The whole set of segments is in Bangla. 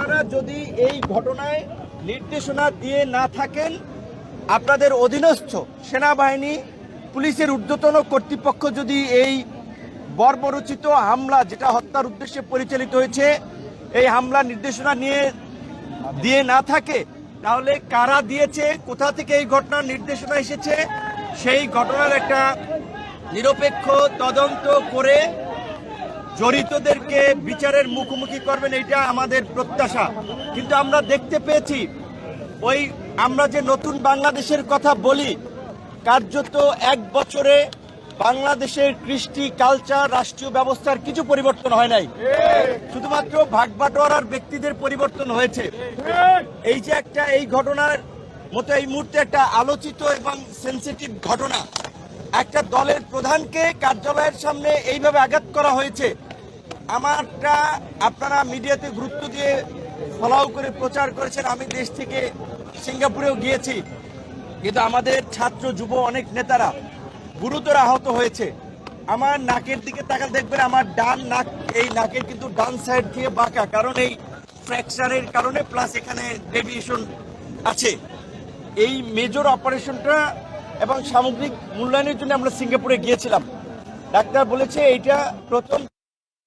আপনারা যদি এই ঘটনায় নির্দেশনা দিয়ে না থাকেন, আপনাদের অধীনস্থ সেনাবাহিনী, পুলিশের ঊর্ধ্বতন কর্তৃপক্ষ যদি এই বর্বরচিত হামলা, যেটা হত্যার উদ্দেশ্যে পরিচালিত হয়েছে, এই হামলা নির্দেশনা নিয়ে, দিয়ে না থাকে, তাহলে কারা দিয়েছে, কোথা থেকে এই ঘটনার নির্দেশনা এসেছে, সেই ঘটনার একটা নিরপেক্ষ তদন্ত করে জড়িতদেরকে বিচারের মুখোমুখি করবেন এটা আমাদের প্রত্যাশা। কিন্তু আমরা দেখতে পেয়েছি, ওই আমরা যে নতুন বাংলাদেশের কথা বলি, কার্যত এক বছরে বাংলাদেশের কৃষ্টি, কালচার, রাষ্ট্রীয় ব্যবস্থার কিছু পরিবর্তন হয় নাই। শুধুমাত্র ভাগবাটোয়ারার ব্যক্তিদের পরিবর্তন হয়েছে। এই যে একটা, এই ঘটনার মতো এই মুহূর্তে একটা আলোচিত এবং সেন্সিটিভ ঘটনা একটা দলের প্রধানকে কার্যালয়ের সামনে এইভাবে আঘাত করা হয়েছে। আমারটা আপনারা মিডিয়াতে গুরুত্ব দিয়ে ফলাও করে প্রচার করেছেন। আমি দেশ থেকে সিঙ্গাপুরেও গিয়েছি। কিন্তু আমাদের ছাত্র, যুব অনেক নেতারা গুরুতর আহত হয়েছে। আমার নাকের দিকে তাকালে দেখবেন আমার ডান নাক, এই নাকের কিন্তু ডান সাইড দিয়ে বাঁকা। কারণ এই ফ্র্যাকচারের কারণে প্লাস এখানে রেডিয়েশন আছে। এই মেজর অপারেশনটা এবং সামগ্রিক মূল্যায়নের জন্য আমরা সিঙ্গাপুরে গিয়েছিলাম। ডাক্তার বলেছে এইটা প্রথম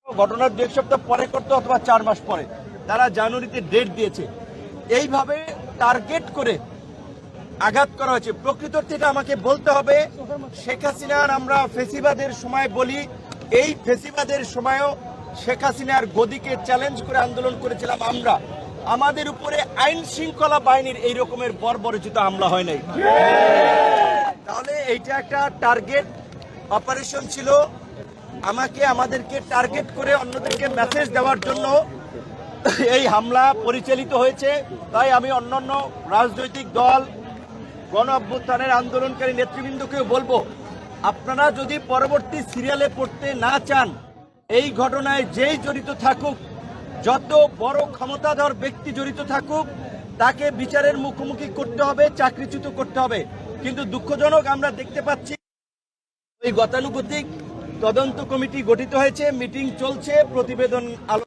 ঘটনার দু সপ্তাহ পরে করতে অথবা চার মাস পরে। তারা জানুয়ারিতে ডেট দিয়েছে। এইভাবে টার্গেট করে আঘাত করা হয়েছে। প্রকৃত অর্থে আমাকে বলতে হবে, শেখ হাসিনার আমরা ফেসিবাদের সময় বলি, এই ফেসিবাদের সময়ও শেখ হাসিনার গদিকে চ্যালেঞ্জ করে আন্দোলন করেছিলাম আমরা। আমাদের উপরে আইন শৃঙ্খলা বাহিনীর এই রকমের বর্বরচিত হামলা হয় নাই। তাহলে এইটা একটা টার্গেট অপারেশন ছিল। আমাকে আমাদেরকে টার্গেট করে অন্যদেরকে মেসেজ দেওয়ার জন্য এই হামলা পরিচালিত হয়েছে। তাই আমি অন্যান্য রাজনৈতিক দল, গণ অভ্যুত্থানের আন্দোলনকারী নেতৃবৃন্দকেও বলব, আপনারা যদি পরবর্তী সিরিয়ালে পড়তে না চান, এই ঘটনায় যেই জড়িত থাকুক, যত বড় ক্ষমতাধর ব্যক্তি জড়িত থাকুক, তাকে বিচারের মুখোমুখি করতে হবে, চাকরিচ্যুত করতে হবে। কিন্তু দুঃখজনক আমরা দেখতে পাচ্ছি ওই গতানুগতিক তদন্ত কমিটি গঠিত হয়েছে, মিটিং চলছে, প্রতিবেদন আলো